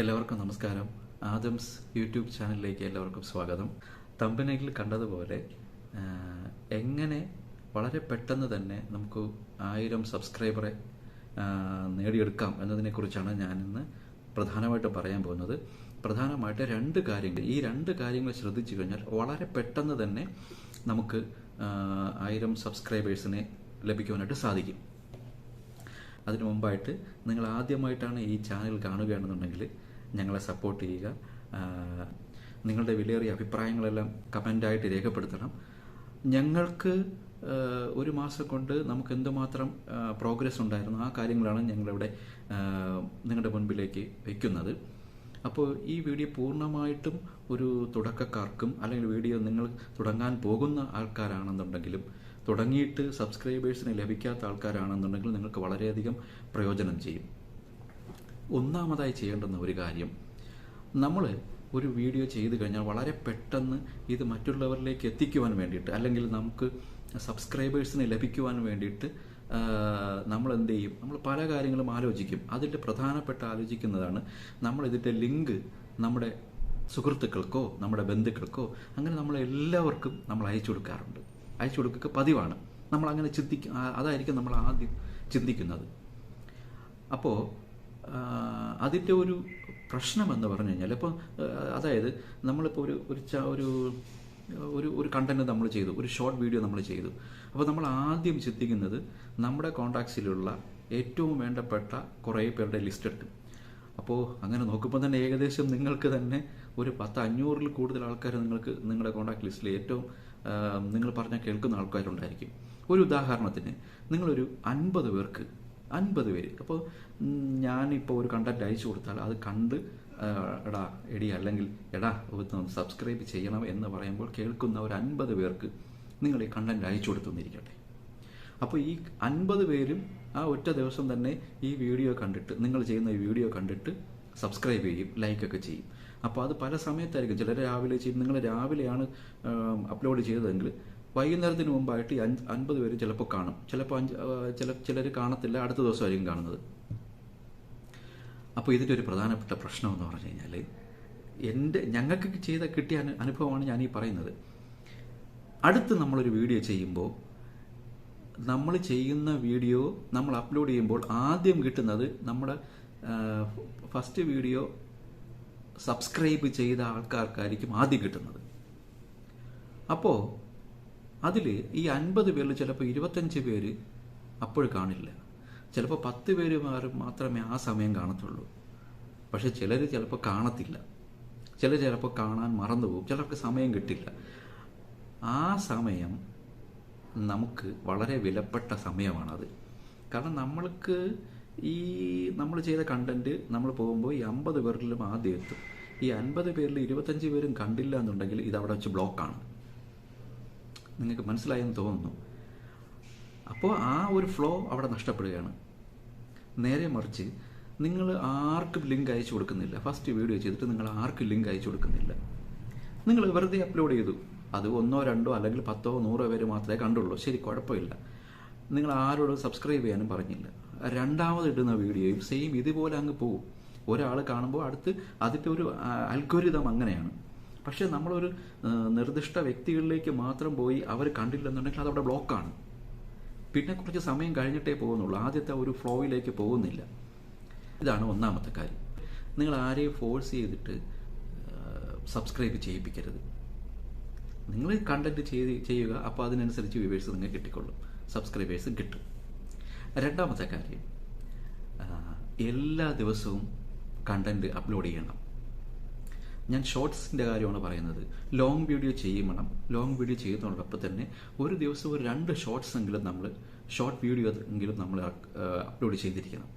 എല്ലാവർക്കും നമസ്കാരം. Adams YouTube ചാനലിലേക്ക് എല്ലാവർക്കും സ്വാഗതം. തമ്പനയിൽ കണ്ടതുപോലെ എങ്ങനെ വളരെ പെട്ടെന്ന് തന്നെ നമുക്ക് ആയിരം സബ്സ്ക്രൈബറെ നേടിയെടുക്കാം എന്നതിനെക്കുറിച്ചാണ് ഞാനിന്ന് പ്രധാനമായിട്ട് പറയാൻ പോകുന്നത്. പ്രധാനമായിട്ട് രണ്ട് കാര്യങ്ങൾ. ഈ രണ്ട് കാര്യങ്ങൾ ശ്രദ്ധിച്ചു കഴിഞ്ഞാൽ വളരെ പെട്ടെന്ന് തന്നെ നമുക്ക് ആയിരം സബ്സ്ക്രൈബേഴ്സിനെ ലഭിക്കുവാനായിട്ട് സാധിക്കും. അതിനു മുമ്പായിട്ട് നിങ്ങൾ ആദ്യമായിട്ടാണ് ഈ ചാനൽ കാണുകയാണെന്നുണ്ടെങ്കിൽ ഞങ്ങളെ സപ്പോർട്ട് ചെയ്യുക. നിങ്ങളുടെ വിലയേറിയ അഭിപ്രായങ്ങളെല്ലാം കമന്റായിട്ട് രേഖപ്പെടുത്തണം. ഞങ്ങൾക്ക് ഒരു മാസം കൊണ്ട് നമുക്ക് എന്തുമാത്രം പ്രോഗ്രസ് ഉണ്ടായിരുന്നു ആ കാര്യങ്ങളാണ് ഞങ്ങളിവിടെ നിങ്ങളുടെ മുൻപിലേക്ക് വയ്ക്കുന്നത് അപ്പോൾ ഈ വീഡിയോ പൂർണമായിട്ടും ഒരു തുടക്കക്കാർക്കും അല്ലെങ്കിൽ വീഡിയോ നിങ്ങൾ തുടങ്ങാൻ പോകുന്ന ആൾക്കാരാണെന്നുണ്ടെങ്കിലും തുടങ്ങിയിട്ട് സബ്സ്ക്രൈബേഴ്സിന് ലഭിക്കാത്ത ആൾക്കാരാണെന്നുണ്ടെങ്കിൽ നിങ്ങൾക്ക് വളരെയധികം പ്രയോജനം ചെയ്യും. ഒന്നാമതായി ചെയ്യേണ്ടുന്ന ഒരു കാര്യം നമ്മൾ ഒരു വീഡിയോ ചെയ്തു കഴിഞ്ഞാൽ വളരെ പെട്ടെന്ന് ഇത് മറ്റുള്ളവരിലേക്ക് എത്തിക്കുവാൻ വേണ്ടിയിട്ട് അല്ലെങ്കിൽ നമുക്ക് സബ്സ്ക്രൈബേഴ്സിന് ലഭിക്കുവാൻ വേണ്ടിയിട്ട് നമ്മൾ എന്ത് ചെയ്യും? നമ്മൾ പല കാര്യങ്ങളും ആലോചിക്കും. അതിന്റെ പ്രധാനപ്പെട്ട ആലോചിക്കുന്നതാണ് നമ്മൾ ഇതിന്റെ ലിങ്ക് നമ്മുടെ സുഹൃത്തുക്കൾക്കോ നമ്മുടെ ബന്ധുക്കൾക്കോ അങ്ങനെ നമ്മൾ എല്ലാവർക്കും നമ്മൾ അയച്ചു കൊടുക്കാറുണ്ട്. അയച്ചു കൊടുക്കുക പതിവാണ്. നമ്മൾ അങ്ങനെ ചിന്തിക്കും അതായിരിക്കും നമ്മൾ ആദ്യം ചിന്തിക്കുന്നത്. അപ്പോൾ അതിന്റെ ഒരു പ്രശ്നം എന്ന് പറഞ്ഞു കഴിഞ്ഞാൽ ഇപ്പോൾ അതായത് നമ്മളിപ്പോൾ ഒരു ഒരു ഒരു ഒരു ഒരു കണ്ടന്റ് നമ്മൾ ചെയ്തു ഒരു ഷോർട്ട് വീഡിയോ നമ്മൾ ചെയ്തു. അപ്പോൾ നമ്മൾ ആദ്യം ചിന്തിക്കുന്നത് നമ്മുടെ കോണ്ടാക്ട്സിലുള്ള ഏറ്റവും വേണ്ടപ്പെട്ട കുറേ പേരുടെ ലിസ്റ്റ് എടുക്കും അപ്പോൾ അങ്ങനെ നോക്കുമ്പോൾ തന്നെ ഏകദേശം നിങ്ങൾക്ക് തന്നെ ഒരു പത്ത് അഞ്ഞൂറിൽ കൂടുതൽ ആൾക്കാർ നിങ്ങൾക്ക് നിങ്ങളുടെ കോണ്ടാക്ട് ലിസ്റ്റിൽ ഏറ്റവും നിങ്ങൾ പറഞ്ഞാൽ കേൾക്കുന്ന ആൾക്കാരുണ്ടായിരിക്കും. ഒരു ഉദാഹരണത്തിന് നിങ്ങളൊരു അൻപത് പേർക്ക് അൻപത് പേര്. അപ്പോൾ ഞാനിപ്പോൾ ഒരു കണ്ടന്റ് അയച്ചു കൊടുത്താൽ അത് കണ്ട് എടാ എടി അല്ലെങ്കിൽ എടാ സബ്സ്ക്രൈബ് ചെയ്യണം എന്ന് പറയുമ്പോൾ കേൾക്കുന്ന ഒരു അൻപത് പേർക്ക് നിങ്ങൾ ഈ കണ്ടന്റ് അയച്ചു കൊടുത്തുന്നിരിക്കട്ടെ അപ്പോൾ ഈ അൻപത് പേരും ആ ഒറ്റ ദിവസം തന്നെ ഈ വീഡിയോ കണ്ടിട്ട് നിങ്ങൾ ചെയ്യുന്ന ഈ വീഡിയോ കണ്ടിട്ട് സബ്സ്ക്രൈബ് ചെയ്യും ലൈക്കൊക്കെ ചെയ്യും. അപ്പോൾ അത് പല സമയത്തായിരിക്കും. ചിലർ രാവിലെ ചെയ്യും. നിങ്ങൾ രാവിലെയാണ് അപ്ലോഡ് ചെയ്തതെങ്കിൽ വൈകുന്നേരത്തിന് മുമ്പായിട്ട് ഈ അഞ്ച് അൻപത് പേര് ചിലപ്പോൾ കാണും. ചിലപ്പോൾ അഞ്ച് ചില ചിലർ കാണത്തില്ല അടുത്ത ദിവസമായിരിക്കും കാണുന്നത്. അപ്പോൾ ഇതിന്റെ ഒരു പ്രധാനപ്പെട്ട പ്രശ്നം എന്ന് പറഞ്ഞു കഴിഞ്ഞാൽ എന്റെ ഞങ്ങൾക്ക് ചെയ്ത കിട്ടിയ അനുഭവമാണ് ഞാൻ ഈ പറയുന്നത്. അടുത്ത് നമ്മളൊരു വീഡിയോ ചെയ്യുമ്പോൾ നമ്മൾ ചെയ്യുന്ന വീഡിയോ നമ്മൾ അപ്ലോഡ് ചെയ്യുമ്പോൾ ആദ്യം കിട്ടുന്നത് നമ്മുടെ ഫസ്റ്റ് വീഡിയോ സബ്സ്ക്രൈബ് ചെയ്ത ആൾക്കാർക്കായിരിക്കും ആദ്യം കിട്ടുന്നത്. അപ്പോൾ അതിൽ ഈ അൻപത് പേരിൽ ചിലപ്പോൾ ഇരുപത്തഞ്ച് പേര് അപ്പോൾ കാണില്ല. ചിലപ്പോൾ പത്ത് പേര് മാത്രമേ ആ സമയം കാണത്തുള്ളൂ. പക്ഷെ ചിലർ ചിലപ്പോൾ കാണത്തില്ല. ചിലർ ചിലപ്പോൾ കാണാൻ മറന്നുപോകും. ചിലർക്ക് സമയം കിട്ടില്ല. ആ സമയം നമുക്ക് വളരെ വിലപ്പെട്ട സമയമാണത്. കാരണം നമ്മൾക്ക് ഈ നമ്മൾ ചെയ്ത കണ്ടന്റ് നമ്മൾ പോകുമ്പോൾ ഈ അമ്പത് പേരിലും ആദ്യം എത്തും. ഈ അൻപത് പേരിൽ ഇരുപത്തഞ്ച് പേരും കണ്ടില്ല എന്നുണ്ടെങ്കിൽ ഇത് അവിടെ വെച്ച് ബ്ലോക്കാണ് നിങ്ങൾക്ക് മനസ്സിലായെന്ന് തോന്നുന്നു. അപ്പോൾ ആ ഒരു ഫ്ലോ അവിടെ നഷ്ടപ്പെടുകയാണ്. നേരെ മറിച്ച് നിങ്ങൾ ആർക്കും ലിങ്ക് അയച്ചു കൊടുക്കുന്നില്ല. ഫസ്റ്റ് വീഡിയോ ചെയ്തിട്ട് നിങ്ങൾ ആർക്കും ലിങ്ക് അയച്ചു കൊടുക്കുന്നില്ല. നിങ്ങൾ വെറുതെ അപ്ലോഡ് ചെയ്തു. അത് ഒന്നോ രണ്ടോ അല്ലെങ്കിൽ പത്തോ നൂറോ പേര് മാത്രമേ കണ്ടുള്ളൂ. ശരി കുഴപ്പമില്ല. നിങ്ങൾ ആരോടും സബ്സ്ക്രൈബ് ചെയ്യാനും പറഞ്ഞില്ല. രണ്ടാമത് ഇടുന്ന വീഡിയോയും സെയിം ഇതുപോലെ അങ്ങ് പോകും ഒരാൾ കാണുമ്പോൾ അടുത്ത് അതിന്റെ ഒരു അൽഗോരിതം അങ്ങനെയാണ്. പക്ഷേ നമ്മളൊരു നിർദ്ദിഷ്ട വ്യക്തികളിലേക്ക് മാത്രം പോയി അവർ കണ്ടില്ലെന്നുണ്ടെങ്കിൽ അതവിടെ ബ്ലോക്കാണ് പിന്നെ കുറച്ച് സമയം കഴിഞ്ഞിട്ടേ പോകുന്നുള്ളൂ. ആദ്യത്തെ ഒരു ഫ്ലോയിലേക്ക് പോകുന്നില്ല. ഇതാണ് ഒന്നാമത്തെ കാര്യം. നിങ്ങൾ ആരെയും ഫോഴ്സ് ചെയ്തിട്ട് സബ്സ്ക്രൈബ് ചെയ്യിപ്പിക്കരുത്. നിങ്ങൾ കണ്ടന്റ് ചെയ്ത് ചെയ്യുക അപ്പോൾ അതിനനുസരിച്ച് വ്യൂവേഴ്സ് നിങ്ങൾക്ക് കിട്ടിക്കൊള്ളും. സബ്സ്ക്രൈബേഴ്സും കിട്ടും. രണ്ടാമത്തെ കാര്യം എല്ലാ ദിവസവും കണ്ടന്റ് അപ്ലോഡ് ചെയ്യണം. ഞാൻ ഷോർട്സിന്റെ കാര്യമാണ് പറയുന്നത്. ലോങ് വീഡിയോ ചെയ്യണം. ലോങ് വീഡിയോ ചെയ്യുന്നതോടൊപ്പം തന്നെ ഒരു ദിവസം ഒരു രണ്ട് ഷോർട്സ് എങ്കിലും നമ്മൾ ഷോർട്ട് വീഡിയോ എങ്കിലും നമ്മൾ അപ്ലോഡ് ചെയ്തിരിക്കണം.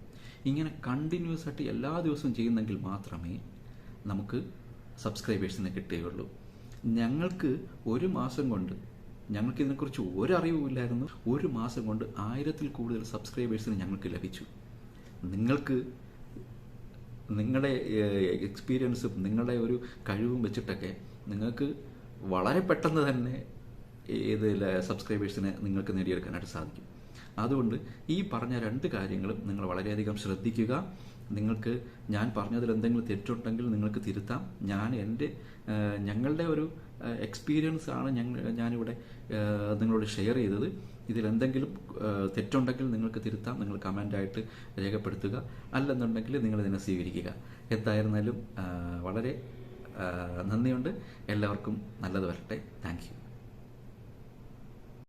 ഇങ്ങനെ കണ്ടിന്യൂസ് ആയിട്ട് എല്ലാ ദിവസവും ചെയ്യുന്നെങ്കിൽ മാത്രമേ നമുക്ക് സബ്സ്ക്രൈബേഴ്സിനെ കിട്ടുകയുള്ളൂ. ഞങ്ങൾക്ക് ഒരു മാസം കൊണ്ട് ഞങ്ങൾക്ക് ഇതിനെക്കുറിച്ച് ഒരറിവുമില്ലായിരുന്നു ഒരു മാസം കൊണ്ട് ആയിരത്തിൽ കൂടുതൽ സബ്സ്ക്രൈബേഴ്സിന് ഞങ്ങൾക്ക് ലഭിച്ചു. നിങ്ങൾക്ക് നിങ്ങളുടെ എക്സ്പീരിയൻസും നിങ്ങളുടെ ഒരു കഴിവും വെച്ചിട്ടൊക്കെ നിങ്ങൾക്ക് വളരെ പെട്ടെന്ന് തന്നെ ഏത് സബ്സ്ക്രൈബേഴ്സിനെ നിങ്ങൾക്ക് നേടിയെടുക്കാനായിട്ട് സാധിക്കും. അതുകൊണ്ട് ഈ പറഞ്ഞ രണ്ട് കാര്യങ്ങളും നിങ്ങൾ വളരെയധികം ശ്രദ്ധിക്കുക. നിങ്ങൾക്ക് ഞാൻ പറഞ്ഞതിൽ എന്തെങ്കിലും തെറ്റുണ്ടെങ്കിൽ നിങ്ങൾക്ക് തിരുത്താം. ഞാൻ എന്റെ ഞങ്ങളുടെ ഒരു എക്സ്പീരിയൻസ് ആണ് ഞങ്ങൾ ഞാനിവിടെ നിങ്ങളോട് ഷെയർ ചെയ്തത്. ഇതിൽ എന്തെങ്കിലും തെറ്റുണ്ടെങ്കിൽ നിങ്ങൾക്ക് തിരുത്താം. നിങ്ങൾ കമന്റായിട്ട് രേഖപ്പെടുത്തുക. അല്ലെന്നുണ്ടെങ്കിൽ നിങ്ങൾ ഇതിനെ സ്വീകരിക്കുക. എന്തായിരുന്നാലും വളരെ നന്ദിയുണ്ട്. എല്ലാവർക്കും നല്ലത് വരട്ടെ. താങ്ക്